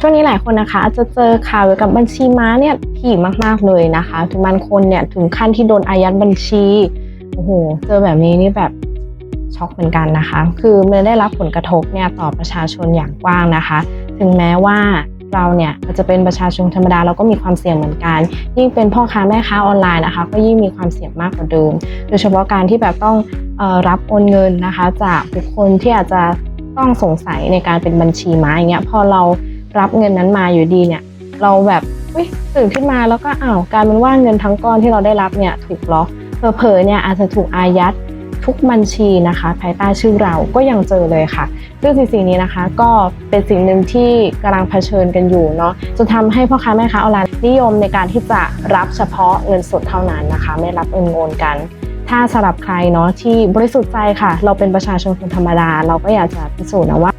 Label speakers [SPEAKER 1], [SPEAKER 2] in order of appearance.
[SPEAKER 1] ช่วงนี้หลายคนนะคะอาจจะเจอข่าวเกี่ยวกับบัญชีม้าเนี่ยถี่มากๆเลยนะคะ ถึงบางคนเนี่ยถึงขั้นที่โดนอายัดบัญชีโอ้โหเจอแบบนี้นี่แบบช็อกเหมือนกันนะคะ คือมันได้รับผลกระทบเนี่ยต่อประชาชนอย่างกว้างนะคะ ถึงแม้ว่าเราเนี่ยจะเป็นประชาชนธรรมดาเราก็มีความเสี่ยงเหมือนกัน ยิ่งเป็นพ่อค้าแม่ค้าออนไลน์นะคะ ก็ยิ่งมีความเสี่ยงมากกว่าเดิม โดยเฉพาะการที่แบบต้องออรับโอนเงินนะคะ จากบุคคลที่อาจจะต้องสงสัยในการเป็นบัญชีม้าอย่างเงี้ยพอเรา รับเงินนั้นมาอยู่ดีเนี่ย เราแบบตื่นขึ้นมาแล้วก็อ้าวกลายเป็นว่าเงินทั้งก้อนที่เราได้รับเนี่ยถูกล็อกเผลอๆเนี่ยอาจจะถูกอายัดทุกบัญชีนะคะ ภายใต้ชื่อเราก็ยังเจอเลยค่ะซึ่งสิ่งนี้นะคะก็เป็นสิ่งหนึ่งที่กำลังเผชิญกันอยู่เนาะจนทำให้พ่อค้าแม่ค้าออนไลน์นิยมในการที่จะรับเฉพาะเงินสดเท่านั้นนะคะ ไม่รับเงินโอนกัน ถ้าสำหรับใครเนาะที่บริสุทธิ์ใจค่ะ เราเป็นประชาชนคนธรรมดา เราก็อยากจะพิสูจน์นะว่า